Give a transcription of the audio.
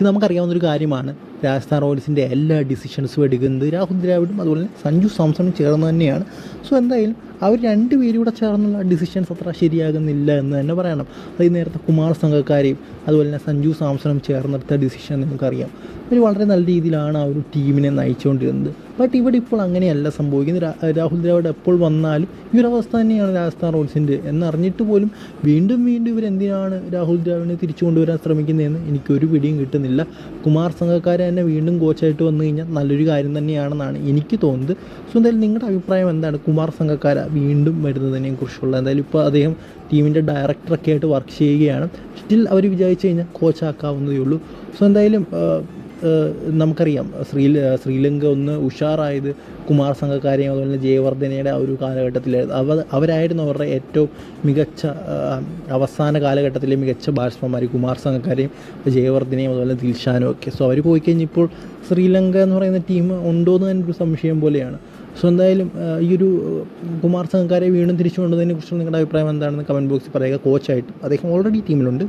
ഇത് നമുക്കറിയാവുന്ന ഒരു കാര്യമാണ്. രാജസ്ഥാൻ റോയൽസിന്റെ എല്ലാ ഡിസിഷൻസും എടുക്കുന്നത് രാഹുൽ ദ്രാവിഡും അതുപോലെ തന്നെ സഞ്ജു സാംസണും ചേർന്ന് തന്നെയാണ്. സോ എന്തായാലും അവർ രണ്ടുപേരും കൂടെ ചേർന്നുള്ള ഡിസിഷൻസ് അത്ര ശരിയാകുന്നില്ല എന്ന് തന്നെ പറയണം. അത് ഈ നേരത്തെ കുമാർ സംഘക്കാരെയും അതുപോലെ തന്നെ സഞ്ജു സാംസണും ചേർന്നെടുത്ത ഡിസിഷൻ നമുക്കറിയാം അവർ വളരെ നല്ല രീതിയിലാണ് ആ ഒരു ടീമിനെ നയിച്ചുകൊണ്ടിരുന്നത്. ബട്ട് ഇവിടെ ഇപ്പോൾ അങ്ങനെയല്ല സംഭവിക്കുന്നത്. രാഹുൽ ദ്രാവിഡ് എപ്പോൾ വന്നാലും ഈ ഒരു അവസ്ഥ തന്നെയാണ് രാജസ്ഥാൻ റോയൽസിന്റെ എന്നറിഞ്ഞിട്ട് പോലും വീണ്ടും വീണ്ടും ഇവരെന്തിനാണ് രാഹുൽ ദ്രാവിഡിനെ തിരിച്ചു കൊണ്ടുവരാൻ ശ്രമിക്കുന്നതെന്ന് എനിക്കൊരു പിടിയും കിട്ടുന്നില്ല. കുമാർ സംഘക്കാരെ തന്നെ വീണ്ടും കോച്ചായിട്ട് വന്നു കഴിഞ്ഞാൽ നല്ലൊരു കാര്യം തന്നെയാണെന്നാണ് എനിക്ക് തോന്നുന്നത്. സോ എന്തായാലും നിങ്ങളുടെ അഭിപ്രായം എന്താണ്? കുമാർ സംഘക്കാര വീണ്ടും വരുന്നതിനെ കുറിച്ചുള്ള എന്തായാലും ഇപ്പോൾ അദ്ദേഹം ടീമിന്റെ ഡയറക്ടറൊക്കെ ആയിട്ട് വർക്ക് ചെയ്യുകയാണ്. സ്റ്റിൽ അവർ വിചാരിച്ചു കഴിഞ്ഞാൽ കോച്ചാക്കാവുന്നതേ ഉള്ളൂ. സോ എന്തായാലും നമുക്കറിയാം ശ്രീ ശ്രീലങ്ക ഒന്ന് ഉഷാറായത് കുമാർ സംഘക്കാരെയും അതുപോലെ തന്നെ ജയവർദ്ധനയുടെ ആ ഒരു കാലഘട്ടത്തിലായിരുന്നു. അവ അവരായിരുന്നു അവരുടെ ഏറ്റവും മികച്ച അവസാന കാലഘട്ടത്തിലെ മികച്ച ബാറ്റ്സ്മാൻമാർ കുമാർ സംഘക്കാരെയും ജയവർദ്ധനയും അതുപോലെ ദിൽഷാനും ഒക്കെ. സോ അവർ പോയി കഴിഞ്ഞിപ്പോൾ ശ്രീലങ്ക എന്ന് പറയുന്ന ടീം ഉണ്ടോ എന്ന് ഒരു സംശയം പോലെയാണ്. സോ എന്തായാലും ഈ ഒരു കുമാർ സംഘക്കാരെ വീണ്ടും തിരിച്ചു കൊണ്ടുവന്നതിനെ കുറിച്ചുള്ള നിങ്ങളുടെ അഭിപ്രായം എന്താണെന്ന് കമന്റ് ബോക്സിൽ പറയുക. കോച്ചായിട്ട് അദ്ദേഹം ഓൾറെഡി ടീമിലുണ്ട്.